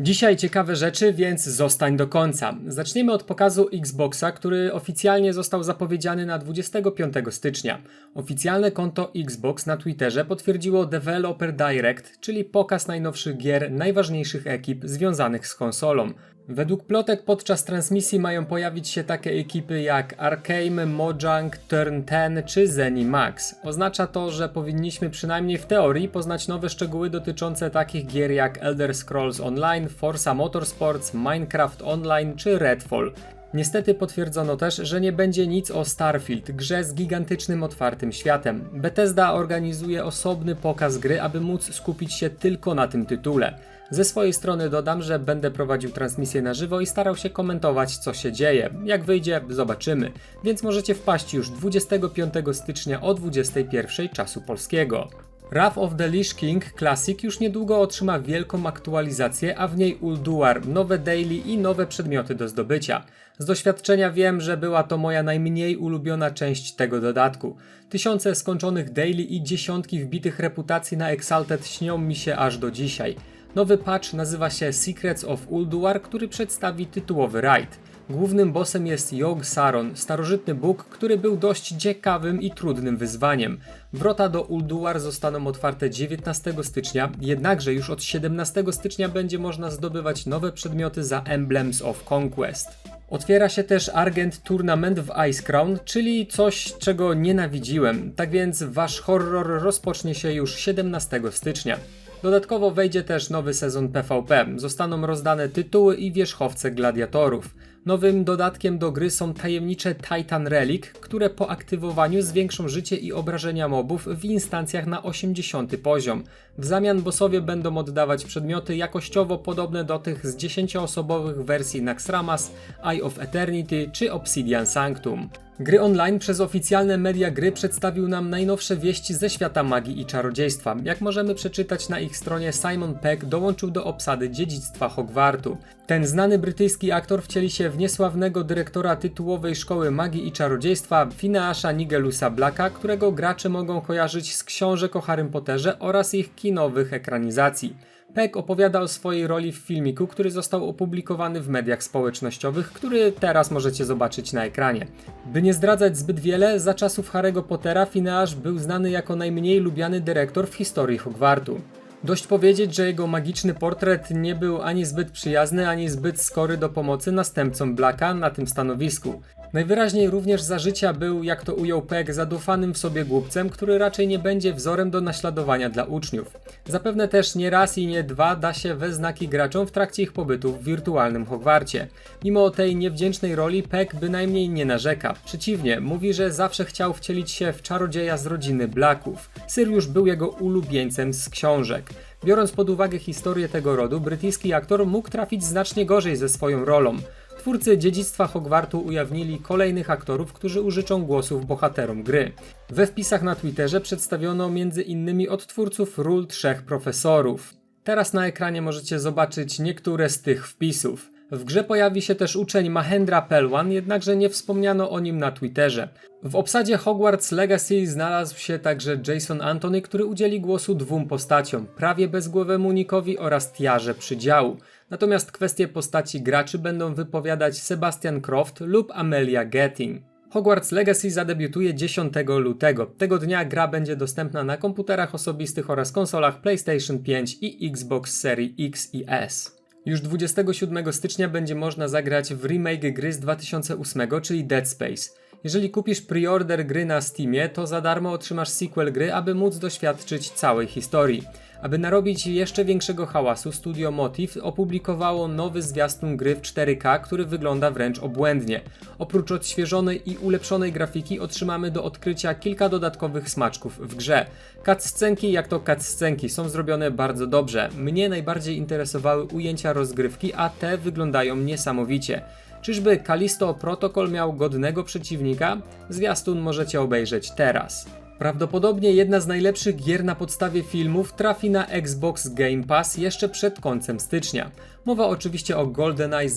Dzisiaj ciekawe rzeczy, więc zostań do końca. Zaczniemy od pokazu Xboxa, który oficjalnie został zapowiedziany na 25 stycznia. Oficjalne konto Xbox na Twitterze potwierdziło Developer Direct, czyli pokaz najnowszych gier najważniejszych ekip związanych z konsolą. Według plotek podczas transmisji mają pojawić się takie ekipy jak Arkane, Mojang, Turn 10 czy ZeniMax. Oznacza to, że powinniśmy przynajmniej w teorii poznać nowe szczegóły dotyczące takich gier jak Elder Scrolls Online, Forza Motorsports, Minecraft Online czy Redfall. Niestety potwierdzono też, że nie będzie nic o Starfield, grze z gigantycznym otwartym światem. Bethesda organizuje osobny pokaz gry, aby móc skupić się tylko na tym tytule. Ze swojej strony dodam, że będę prowadził transmisję na żywo i starał się komentować, co się dzieje. Jak wyjdzie, zobaczymy. Więc możecie wpaść już 25 stycznia o 21 czasu polskiego. Wrath of the Lich King Classic już niedługo otrzyma wielką aktualizację, a w niej Ulduar, nowe daily i nowe przedmioty do zdobycia. Z doświadczenia wiem, że była to moja najmniej ulubiona część tego dodatku. Tysiące skończonych daily i dziesiątki wbitych reputacji na Exalted śnią mi się aż do dzisiaj. Nowy patch nazywa się Secrets of Ulduar, który przedstawi tytułowy raid. Głównym bossem jest Yog Saron, starożytny bóg, który był dość ciekawym i trudnym wyzwaniem. Wrota do Ulduar zostaną otwarte 19 stycznia, jednakże już od 17 stycznia będzie można zdobywać nowe przedmioty za Emblems of Conquest. Otwiera się też Argent Tournament w Ice Crown, czyli coś, czego nienawidziłem. Tak więc wasz horror rozpocznie się już 17 stycznia. Dodatkowo wejdzie też nowy sezon PvP. Zostaną rozdane tytuły i wierzchowce gladiatorów. Nowym dodatkiem do gry są tajemnicze Titan Relic, które po aktywowaniu zwiększą życie i obrażenia mobów w instancjach na 80 poziom. W zamian bossowie będą oddawać przedmioty jakościowo podobne do tych z 10-osobowych wersji Naxxramas, Eye of Eternity czy Obsidian Sanctum. Gry online przez oficjalne media gry przedstawił nam najnowsze wieści ze świata magii i czarodziejstwa. Jak możemy przeczytać na ich stronie, Simon Peck dołączył do obsady dziedzictwa Hogwartu. Ten znany brytyjski aktor wcieli się w niesławnego dyrektora tytułowej szkoły magii i czarodziejstwa Phineasha Nigelusa Blacka, którego gracze mogą kojarzyć z książek o Harrym Potterze oraz ich kinowych ekranizacji. Peck opowiada o swojej roli w filmiku, który został opublikowany w mediach społecznościowych, który teraz możecie zobaczyć na ekranie. By nie zdradzać zbyt wiele, za czasów Harry'ego Pottera Phineas był znany jako najmniej lubiany dyrektor w historii Hogwartu. Dość powiedzieć, że jego magiczny portret nie był ani zbyt przyjazny, ani zbyt skory do pomocy następcom Blacka na tym stanowisku. Najwyraźniej również za życia był, jak to ujął Peck, zadufanym w sobie głupcem, który raczej nie będzie wzorem do naśladowania dla uczniów. Zapewne też nie raz i nie dwa da się we znaki graczom w trakcie ich pobytu w wirtualnym Hogwarcie. Mimo tej niewdzięcznej roli Peck bynajmniej nie narzeka. Przeciwnie, mówi, że zawsze chciał wcielić się w czarodzieja z rodziny Blacków. Sirius był jego ulubieńcem z książek. Biorąc pod uwagę historię tego rodu, brytyjski aktor mógł trafić znacznie gorzej ze swoją rolą. Twórcy Dziedzictwa Hogwartu ujawnili kolejnych aktorów, którzy użyczą głosów bohaterom gry. We wpisach na Twitterze przedstawiono m.in. od twórców ról trzech profesorów. Teraz na ekranie możecie zobaczyć niektóre z tych wpisów. W grze pojawi się też uczeń Mahendra Pelwan, jednakże nie wspomniano o nim na Twitterze. W obsadzie Hogwarts Legacy znalazł się także Jason Anthony, który udzieli głosu dwóm postaciom, prawie bezgłowemu Nikowi oraz Tiarze Przydziału. Natomiast kwestie postaci graczy będą wypowiadać Sebastian Croft lub Amelia Getting. Hogwarts Legacy zadebiutuje 10 lutego. Tego dnia gra będzie dostępna na komputerach osobistych oraz konsolach PlayStation 5 i Xbox Series X i S. Już 27 stycznia będzie można zagrać w remake gry z 2008, czyli Dead Space. Jeżeli kupisz preorder gry na Steamie, to za darmo otrzymasz sequel gry, aby móc doświadczyć całej historii. Aby narobić jeszcze większego hałasu, Studio Motif opublikowało nowy zwiastun gry w 4K, który wygląda wręcz obłędnie. Oprócz odświeżonej i ulepszonej grafiki otrzymamy do odkrycia kilka dodatkowych smaczków w grze. Cutscenki jak to cutscenki są zrobione bardzo dobrze. Mnie najbardziej interesowały ujęcia rozgrywki, a te wyglądają niesamowicie. Czyżby Kalisto Protocol miał godnego przeciwnika? Zwiastun możecie obejrzeć teraz. Prawdopodobnie jedna z najlepszych gier na podstawie filmów trafi na Xbox Game Pass jeszcze przed końcem stycznia. Mowa oczywiście o GoldenEye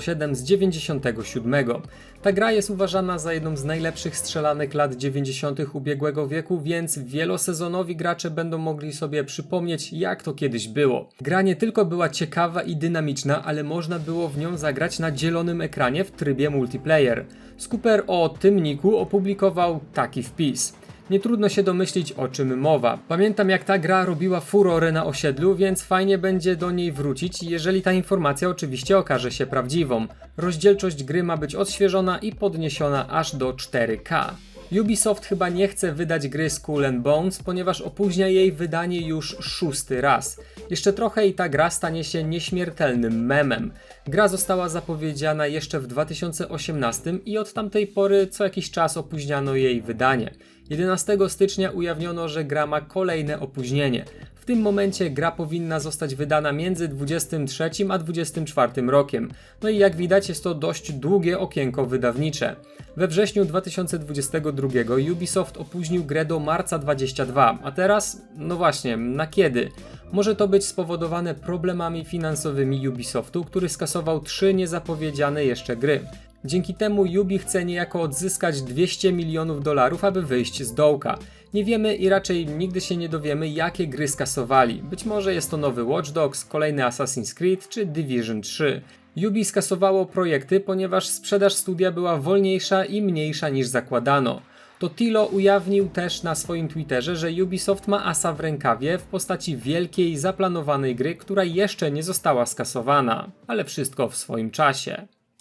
007 z 97. Ta gra jest uważana za jedną z najlepszych strzelanek lat 90. ubiegłego wieku, więc wielosezonowi gracze będą mogli sobie przypomnieć, jak to kiedyś było. Gra nie tylko była ciekawa i dynamiczna, ale można było w nią zagrać na dzielonym ekranie w trybie multiplayer. Scooper o tym niku opublikował taki wpis. Nie trudno się domyślić o czym mowa. Pamiętam jak ta gra robiła furorę na osiedlu, więc fajnie będzie do niej wrócić, jeżeli ta informacja oczywiście okaże się prawdziwą. Rozdzielczość gry ma być odświeżona i podniesiona aż do 4K. Ubisoft chyba nie chce wydać gry Skull Bones, ponieważ opóźnia jej wydanie już szósty raz. Jeszcze trochę i ta gra stanie się nieśmiertelnym memem. Gra została zapowiedziana jeszcze w 2018 i od tamtej pory co jakiś czas opóźniano jej wydanie. 11 stycznia ujawniono, że gra ma kolejne opóźnienie. W tym momencie gra powinna zostać wydana między 23 a 24 rokiem. No i jak widać jest to dość długie okienko wydawnicze. We wrześniu 2022 Ubisoft opóźnił grę do marca 22, a teraz, no właśnie, na kiedy? Może to być spowodowane problemami finansowymi Ubisoftu, który skasował trzy niezapowiedziane jeszcze gry. Dzięki temu Ubi chce niejako odzyskać 200 milionów dolarów, aby wyjść z dołka. Nie wiemy i raczej nigdy się nie dowiemy, jakie gry skasowali. Być może jest to nowy Watch Dogs, kolejny Assassin's Creed czy Division 3. Ubi skasowało projekty, ponieważ sprzedaż studia była wolniejsza i mniejsza niż zakładano. To Tilo ujawnił też na swoim Twitterze, że Ubisoft ma asa w rękawie w postaci wielkiej, zaplanowanej gry, która jeszcze nie została skasowana, ale wszystko w swoim czasie.